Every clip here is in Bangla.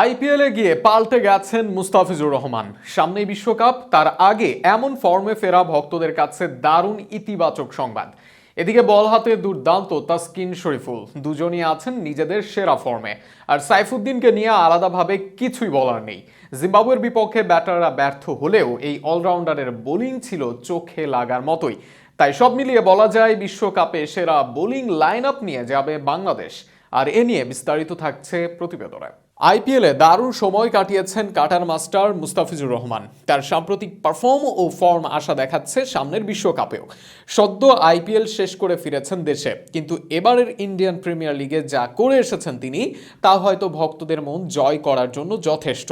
আইপিএলে গিয়ে পাল্টে গেছেন মুস্তাফিজুর রহমান। সামনেই বিশ্বকাপ, তার আগে এমন ফর্মে ফেরা ভক্তদের কাছে দারুণ ইতিবাচক সংবাদ। এদিকে বল হাতে দুর্দান্ত তাসকিন শরীফুল। দুজনই আছেন নিজেদের সেরা ফর্মে। আর সাইফুদ্দিনকে নিয়ে আলাদাভাবে কিছুই বলার নেই। জিম্বাবুয়ের বিপক্ষে ব্যাটাররা ব্যর্থ হলেও এই অলরাউন্ডারের বোলিং ছিল চোখে লাগার মতোই। তাই সব মিলিয়ে বলা যায় বিশ্বকাপে সেরা বোলিং লাইন আপ নিয়ে যাবে বাংলাদেশ। আর এ নিয়ে বিস্তারিত থাকছে প্রতিবেদনে। আইপিএলে দারুণ সময় কাটিয়েছেন কাটার মাস্টার মুস্তাফিজুর রহমান। তার সাম্প্রতিক পারফর্ম ও ফর্ম আশা দেখাচ্ছে সামনের বিশ্বকাপেও। সদ্য আইপিএল শেষ করে ফিরেছেন দেশে, কিন্তু এবারের ইন্ডিয়ান প্রিমিয়ার লিগে যা করে এসেছেন তিনি, তা হয়তো ভক্তদের মন জয় করার জন্য যথেষ্ট।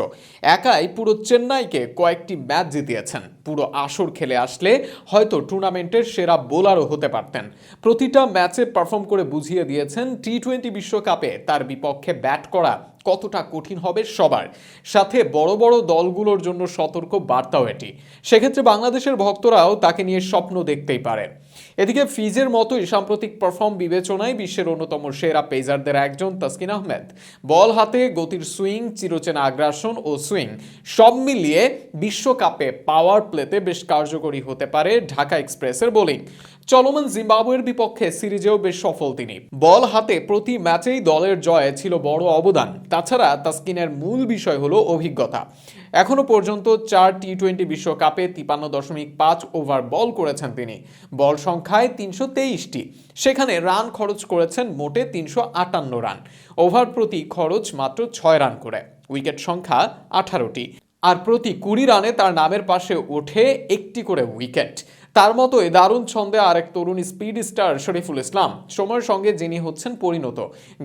একাই পুরো চেন্নাইকে কয়েকটি ম্যাচ জিতিয়েছেন। পুরো আসর খেলে আসলে হয়তো টুর্নামেন্টের সেরা বোলারও হতে পারতেন। প্রতিটা ম্যাচে পারফর্ম করে বুঝিয়ে দিয়েছেন টি টোয়েন্টি বিশ্বকাপে তার বিপক্ষে ব্যাট করা কতটা কঠিন হবে সবার সাথে বড় বড় দলগুলোর জন্য সতর্ক বার্তাও এটি। সেক্ষেত্রে বাংলাদেশের ভক্তরাও তাকে নিয়ে স্বপ্ন দেখতেই পারে এদিকে ফিজের মতোই সাম্প্রতিক পারফর্ম বিবেচনায় বিশ্বের অন্যতম সেরা পেজারদের একজন তাসকিন আহমেদ। বল হাতে, গতির সুইং চিরচেনা আগ্রাসন ও সুইং সব মিলিয়ে বিশ্বকাপে পাওয়ার প্লেতে বেশ কার্যকরী হতে পারে ঢাকা এক্সপ্রেসের বোলিং চলমান জিম্বাবুয়ের বিপক্ষে সিরিজেও বেশ সফল তিনি। বল হাতে প্রতি ম্যাচেই দলের জয়ে ছিল বড় অবদান। তাছাড়া তাসকিনের মূল বিষয় হলো অভিজ্ঞতা। এখনও পর্যন্ত চার টি টোয়েন্টি বিশ্বকাপে তিপান্ন দশমিক পাঁচ ওভার বল করেছেন তিনি। বল সংখ্যায় তিনশো তেইশটি। সেখানে রান খরচ করেছেন মোটে তিনশো আটান্ন রান। ওভার প্রতি খরচ মাত্র ছয় রান করে। উইকেট সংখ্যা আঠারোটি। আর প্রতি কুড়ি রানে তার নামের পাশে ওঠে একটি করে উইকেট। তার মতোই দারুণ ছন্দে আরেক তরুণ স্পিড স্টার শরীফুল ইসলাম। সময়ের সঙ্গে যিনি হচ্ছেন পরিণত।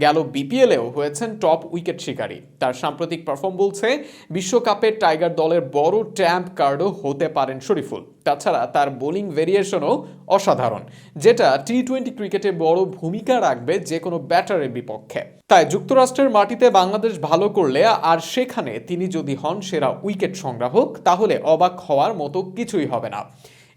গেল বিপিএলেও হয়েছেন টপ উইকেট শিকারী। তার সাম্প্রতিক পারফর্ম বলছে, বিশ্বকাপে টাইগার দলের বড় ট্যাম্প কার্ডও হতে পারেন শরীফুল। তাছাড়া তার বোলিং ভেরিয়েশনও অসাধারণ, যেটা টি টোয়েন্টি ক্রিকেটে বড় ভূমিকা রাখবে যে কোনো ব্যাটারের বিপক্ষে। তাই যুক্তরাষ্ট্রের মাটিতে বাংলাদেশ ভালো করলে আর সেখানে তিনি যদি হন সেরা উইকেট সংগ্রাহক, তাহলে অবাক হওয়ার মতো কিছুই হবে না।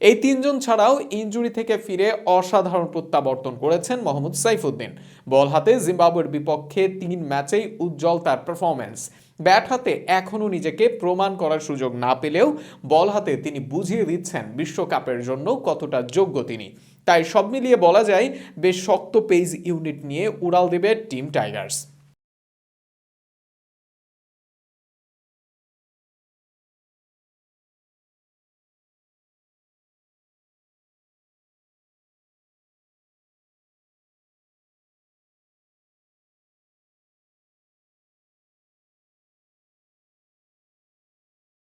এই তিনজন ছাড়াও ইনজুরি থেকে ফিরে অসাধারণ প্রত্যাবর্তন করেছেন মোহাম্মদ সাইফুদ্দিন। বল হাতে জিম্বাবুয়ের বিপক্ষে তিন ম্যাচেই উজ্জ্বল তার পারফরমেন্স ব্যাট হাতে এখনও নিজেকে প্রমাণ করার সুযোগ না পেলেও বল হাতে তিনি বুঝিয়ে দিচ্ছেন বিশ্বকাপের জন্য কতটা যোগ্য তিনি। তাই সব মিলিয়ে বলা যায়, বেশ শক্ত পেজ ইউনিট নিয়ে উড়াল দেবে টিম টাইগার্স।